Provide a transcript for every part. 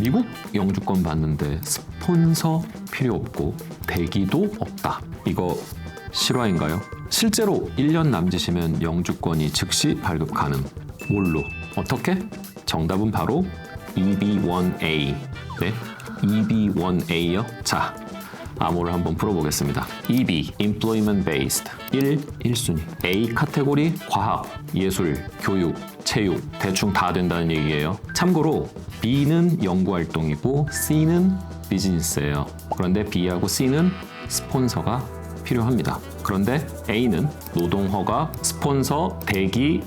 미국 영주권 받는데 스폰서 필요 없고 대기도 없다. 이거 실화인가요? 실제로 1년 남짓이면 영주권이 즉시 발급 가능. 뭘로? 어떻게? 정답은 바로 EB1A. 네? EB1A요? 자, 암호를 한번 풀어보겠습니다. EB, Employment Based. 1, 1순위. A 카테고리, 과학, 예술, 교육, 체육, 대충 다 된다는 얘기예요. 참고로 B는 연구활동이고 C는 비즈니스예요. 그런데 B하고 C는 스폰서가 필요합니다. 그런데 A는 노동허가, 스폰서, 대기,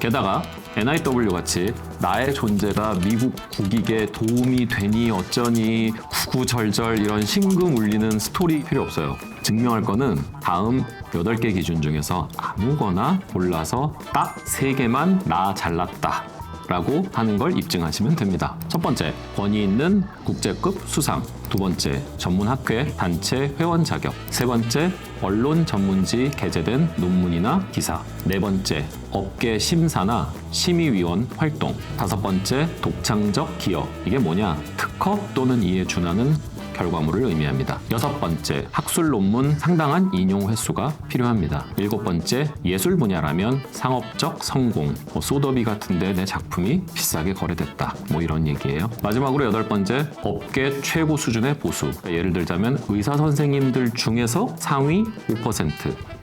게다가 NIW 같이 나의 존재가 미국 국익에 도움이 되니 어쩌니 구구절절 이런 심금 울리는 스토리 필요 없어요. 증명할 거는 다음 8개 기준 중에서 아무거나 골라서 딱 3개만 나 잘났다. 라고 하는 걸 입증하시면 됩니다. 첫 번째, 권위 있는 국제급 수상. 두 번째, 전문 학회 단체 회원 자격. 세 번째, 언론 전문지 게재된 논문이나 기사. 네 번째, 업계 심사나 심의위원 활동. 다섯 번째, 독창적 기여. 이게 뭐냐? 특허 또는 이에 준하는 결과물을 의미합니다. 여섯 번째, 학술 논문 상당한 인용 횟수가 필요합니다. 일곱 번째, 예술 분야라면 상업적 성공, 뭐 소더비 같은데 내 작품이 비싸게 거래됐다. 뭐 이런 얘기예요. 마지막으로 여덟 번째, 업계 최고 수준의 보수. 예를 들자면 의사 선생님들 중에서 상위 5%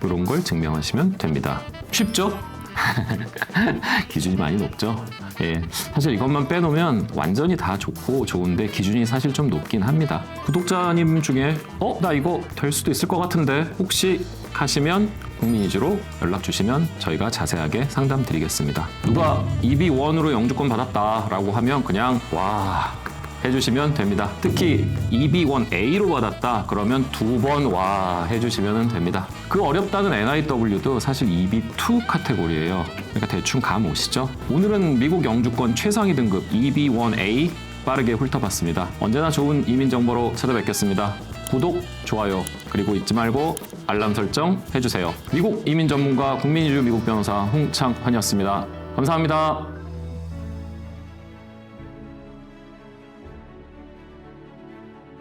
이런 걸 증명하시면 됩니다. 쉽죠? 기준이 많이 높죠. 예, 사실 이것만 빼놓으면 완전히 다 좋고 좋은데 기준이 사실 좀 높긴 합니다. 구독자님 중에 어, 나 이거 될 수도 있을 것 같은데 혹시 하시면 국민이주로 연락 주시면 저희가 자세하게 상담 드리겠습니다. 누가 EB1으로 영주권 받았다라고 하면 그냥 와 해주시면 됩니다. 특히 EB1A로 받았다 그러면 두 번 와 해주시면 됩니다. 그 어렵다는 NIW도 사실 EB2 카테고리예요. 그러니까 대충 감 오시죠? 오늘은 미국 영주권 최상위 등급 EB1A 빠르게 훑어봤습니다. 언제나 좋은 이민 정보로 찾아뵙겠습니다. 구독, 좋아요, 그리고 잊지 말고 알람 설정 해주세요. 미국 이민 전문가 국민이주 미국 변호사 홍창환이었습니다. 감사합니다.